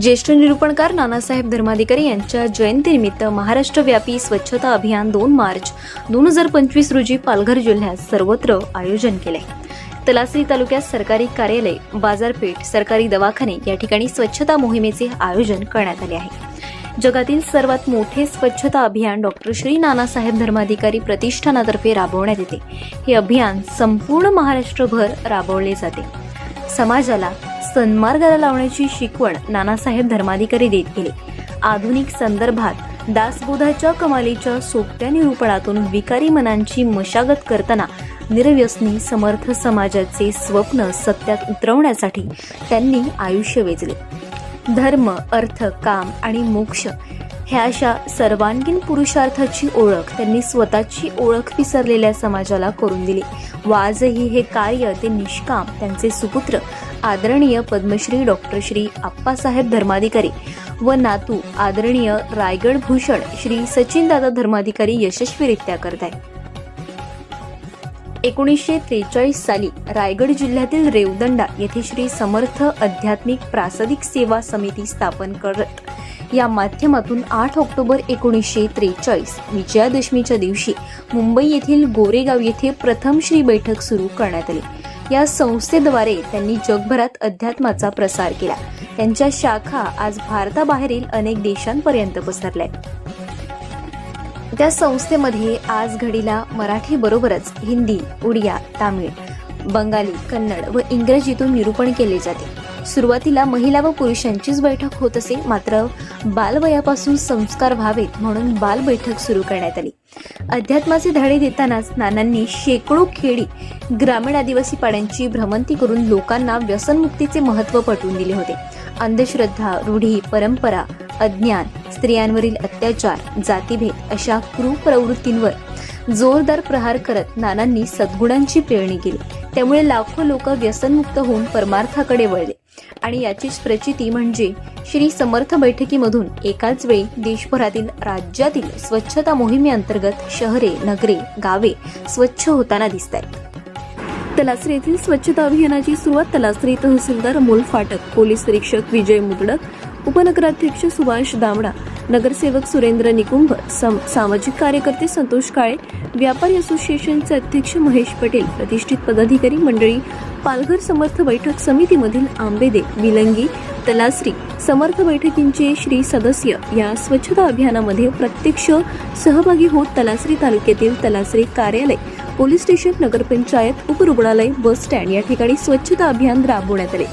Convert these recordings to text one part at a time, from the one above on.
ज्येष्ठ निरूपणकार नानासाहेब धर्माधिकारी यांच्या जयंतीनिमित्त महाराष्ट्रव्यापी स्वच्छता अभियान दोन मार्च दोन हजार पंचवीस रोजी पालघर जिल्ह्यात सर्वत्र आयोजन केले. तलासरी तालुक्यात सरकारी कार्यालय बाजारपेठ सरकारी दवाखाने या ठिकाणी स्वच्छता मोहिमेचे आयोजन करण्यात आले आहे. जगातील सर्वात मोठे स्वच्छता अभियान डॉक्टर श्री नानासाहेब धर्माधिकारी प्रतिष्ठानातर्फे राबवण्यात येते. हे अभियान संपूर्ण महाराष्ट्रभर राबवले जाते. समाजाला सन्मार्गाला लावण्याची शिकवण नानासाहेब धर्माधिकारी देत गेले. आधुनिक संदर्भात दासबोधाच्या कमालीच्या सोप्या निरूपणातून विकारी मनांची मशागत करताना निर्व्यसनी समर्थ समाजाचे स्वप्न सत्यात उतरवण्यासाठी त्यांनी आयुष्य वेचले. धर्म अर्थ काम आणि मोक्ष ह्या अशा सर्वांगीण पुरुषार्थाची ओळख त्यांनी स्वतःची ओळख विसरलेल्या समाजाला करून दिली. व आजही हे कार्य ते निष्काम त्यांचे सुपुत्र आदरणीय पद्मश्री डॉक्टर श्री आप्पासाहेब धर्माधिकारी व नातू आदरणीय रायगड भूषण श्री सचिनदादा धर्माधिकारी यशस्वीरित्या करत आहेत. एकोणीसशे त्रेचाळीस साली रायगड जिल्ह्यातील रेवदंडा येथे श्री समर्थ आध्यात्मिक प्रासदिक सेवा समिती स्थापन करत या माध्यमातून आठ ऑक्टोबर एकोणीसशे त्रेचाळीस विजयादशमीच्या दिवशी मुंबई येथील गोरेगाव येथे प्रथम श्री बैठक सुरू करण्यात आली. या संस्थेद्वारे त्यांनी जगभरात अध्यात्माचा प्रसार केला. त्यांच्या शाखा आज भारताबाहेरील अनेक देशांपर्यंत पसरल्या त्या संस्थेमध्ये आज घडीला मराठी बरोबरच हिंदी उडिया तामिळ बंगाली कन्नड व इंग्रजीतून निरूपण केले जाते. सुरुवातीला महिला व पुरुषांचीच बैठक होत असे मात्र बालवयापासून संस्कार व्हावेत म्हणून बाल बैठक सुरू करण्यात आली. अध्यात्माचे धडे देतानाच नानांनी शेकडो खेडी ग्रामीण आदिवासी पाड्यांची भ्रमंती करून लोकांना व्यसनमुक्तीचे महत्त्व पटवून दिले होते. अंधश्रद्धा रूढी परंपरा अज्ञान स्त्रियांवरील अत्याचार जातीभेद अशा कुप्रवृत्तींवर जोरदार प्रहार करत नानांनी सद्गुणांची पेरणी केली. त्यामुळे लाखो लोक व्यसनमुक्त होऊन परमार्थाकडे वळले. आणि याचीच प्रचिती म्हणजे श्री समर्थ बैठकीमधून एकाच वेळी देशभरातील राज्यातील स्वच्छता मोहिमेअंतर्गत शहरे नगरे गावे स्वच्छ होताना दिसत आहेत तलासरी येथील स्वच्छता अभियानाची सुरुवात तलासरी तहसीलदार अमोल फाटक पोलीस निरीक्षक विजय मुदडक उपनगराध्यक्ष सुभाष दामडा नगरसेवक सुरेंद्र निकुंभ सम सामाजिक कार्यकर्ते संतोष काळे व्यापारी असोसिएशनचे अध्यक्ष महेश पटेल प्रतिष्ठित पदाधिकारी मंडळी पालघर समर्थ बैठक समितीमधील आंबेदे विलंगी तलासरी समर्थ बैठकींचे श्री सदस्य या स्वच्छता अभियानामध्ये प्रत्यक्ष सहभागी होत तलासरी तालुक्यातील तलासरी कार्यालय पोलीस स्टेशन नगरपंचायत उपरुग्णालय बस स्टँड या ठिकाणी स्वच्छता अभियान राबवण्यात आले.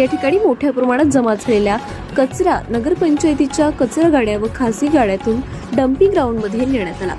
या ठिकाणी मोठ्या प्रमाणात जमा झालेल्या कचरा नगरपंचायतीच्या कचरा गाड्या व खासगी गाड्यातून डम्पिंग ग्राउंडमध्ये नेण्यात आला.